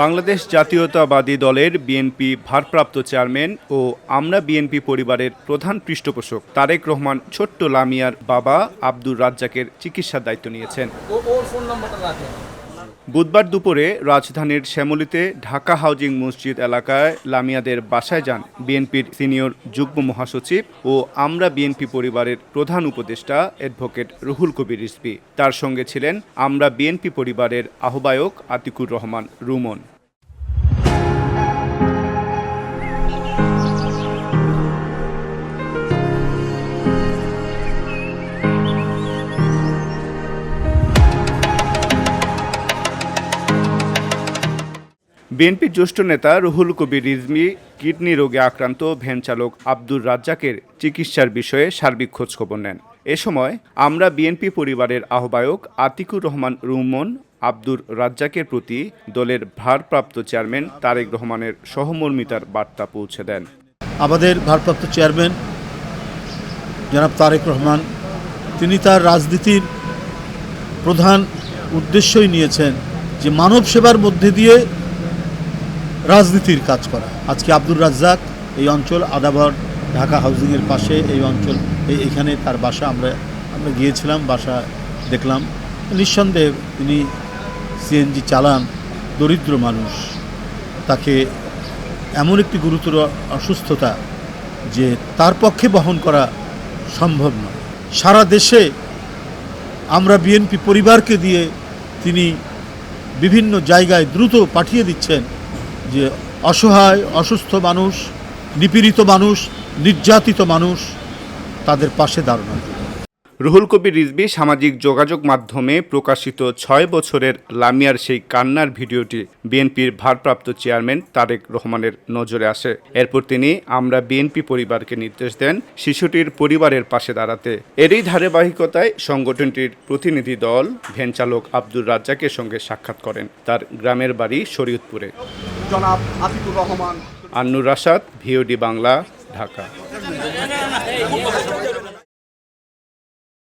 বাংলাদেশ জাতীয়তাবাদী দলের বিএনপি ভারপ্রাপ্ত চেয়ারম্যান ও আমরা বিএনপি পরিবারের প্রধান পৃষ্ঠপোষক তারেক রহমান ছোট্ট লামিয়ার বাবা আব্দুর রাজ্জাকের চিকিৎসার দায়িত্ব নিয়েছেন। বুধবার দুপুরে রাজধানীর শ্যামলীতে ঢাকা হাউজিং মসজিদ এলাকায় লামিয়াদের বাসায় যান বিএনপির সিনিয়র যুগ্ম মহাসচিব ও আমরা বিএনপি পরিবারের প্রধান উপদেষ্টা অ্যাডভোকেট রুহুল কবির রিসপি তার সঙ্গে ছিলেন আমরা বিএনপি পরিবারের আহ্বায়ক আতিকুর রহমান রুমন। বিএনপির জ্যেষ্ঠ নেতা রুহুল কবির রিজমি কিডনি রোগে আক্রান্ত ভ্যান চালক আব্দুর রাজ্জাকের চিকিৎসার বিষয়ে সার্বিক খোঁজখবর নেন। এ সময় আমরা বিএনপি পরিবারের আহ্বায়ক আতিকুর রহমান রুমন, আব্দুর রাজ্জাকের প্রতি দলের ভারপ্রাপ্ত চেয়ারম্যান তারেক রহমানের সহমর্মিতার বার্তা পৌঁছে দেন। আমাদের ভারপ্রাপ্ত চেয়ারম্যান জনাব তারেক রহমান, তিনি তার রাজনীতির প্রধান উদ্দেশ্যই নিয়েছেন যে মানব সেবার মধ্যে দিয়ে রাজনীতির কাজ করা। আজকে আব্দুর রাজ্জাক এই অঞ্চল, আদাবর, ঢাকা হাউজিংয়ের পাশে এই অঞ্চল এখানে তার বাসা আমরা আমরা গিয়েছিলাম, বাসা দেখলাম। নিঃসন্দেহে তিনি সিএনজি চালান, দরিদ্র মানুষ। তাকে এমন একটি গুরুতর অসুস্থতা যে তার পক্ষে বহন করা সম্ভব নয়। সারা দেশে আমরা বিএনপি পরিবারকে দিয়ে তিনি বিভিন্ন জায়গায় দ্রুত পাঠিয়ে দিচ্ছেন। যে অসহায়, অসুস্থ মানুষ, নিপীড়িত মানুষ, নির্যাতিত মানুষ তাদের পাশে দাঁড়ানো। রুহুল কবির রিজবি সামাজিক যোগাযোগ মাধ্যমে প্রকাশিত ছয় বছরের লামিয়ার সেই কান্নার ভিডিওটি বিএনপির ভারপ্রাপ্ত চেয়ারম্যান তারেক রহমানের নজরে আসে। এরপর তিনি আমরা বিএনপি পরিবারকে নির্দেশ দেন শিশুটির পরিবারের পাশে দাঁড়াতে। এরই ধারাবাহিকতায় সংগঠনটির প্রতিনিধি দল ভ্যান চালক আব্দুর রাজ্জাকের সঙ্গে সাক্ষাৎ করেন। তার গ্রামের বাড়ি শরীয়তপুরে। জনাব আতিকুর রহমান। আন্নুর রাশাদ ভিওডি বাংলা ঢাকা।